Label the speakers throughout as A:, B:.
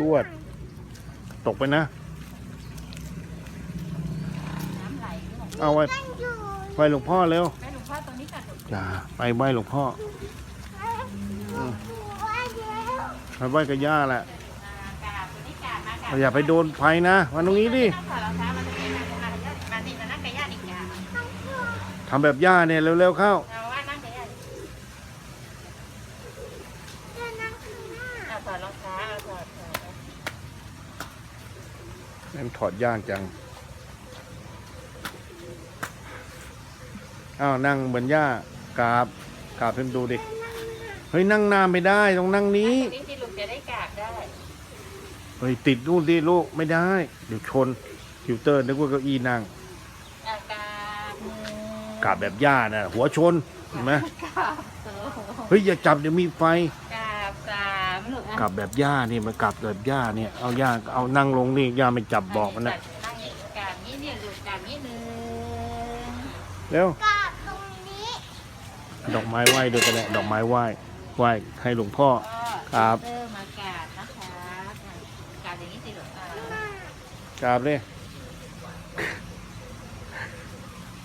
A: รวด ตกไปนะ
B: น้ำไหลด้วย
A: เอาไว้
C: นั่งอยู่
A: ไหว้หลวงพ่อเร็ว
B: แม่หลวงพ่อตรงนี้ค่ะหลวง
A: จ้าไปไหว้หลวงพ่อ
C: อยู่ว่าเดี๋ยว
A: ไปไหว้กับย่าแหละ
B: กราบตัวนี้กราบมากราบ
A: อย่าไปโดนไฟนะมาตรงนี้ดิ
B: ต้องถอดรองเท้ามาตรงนี้มามามาดิมานั่งกับย่าดิจ้า
C: ต้องพูด
A: ทำแบบย่าเนี่ยเร็วๆเข้า
B: เอาว่านั่งกับย่าดิ
C: จะนั่งข้างหน้า
B: เอา ถอดรองเท้าเอาถอดถอด
A: นั่นถอดยากจัง อ้าวนั่งเหมือนย่ากราบกราบเพิ่มดูดิ เฮ้ยนั่งหน้าไม่ได้ต้องนั่งนี้
B: ตรงนี้ที่ลูกจะได้กราบได้
A: เฮ้ยติดนู่นดิลูกไม่ได้ เดี๋ยวชนฟิวเตอร์นึกว่าเก้าอี้นั่ง
B: อะกราบมือก
A: ราบแบบย่าน่ะหัวชนเห็นไหม
B: กราบโอ้
A: เฮ้ยอย่าจับเดี๋ยวมีไฟ
B: กราบกราบลู กอะ
A: กลับแบบย่านี่มันกลับแบบย่าเนี่ยเอาย่าเอานั่งลงนี่ย่าไม่จับบอกมันนะ
B: นั่งนี่กราบนี้เนี่ยลูกกราบนี้หนึ่ง
A: เร็ว
C: กราบตรงนี้
A: ดอกไม้ไหว้ด้วยกันแหละดอกไม้ไหว้ไหว้ให้หลวงพ่อ
B: ก็
A: ครับ
B: เริ่มมากราบนะคะอะกราบอย่างนี้สิลูกอะ
A: กราบเลย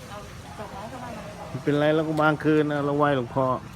B: เอาดอกไม้เข้ามาหน่อย
A: ไม่เป็นไรแล้วก็บางคืนนะเราไหว้หลวงพ่อ
B: เ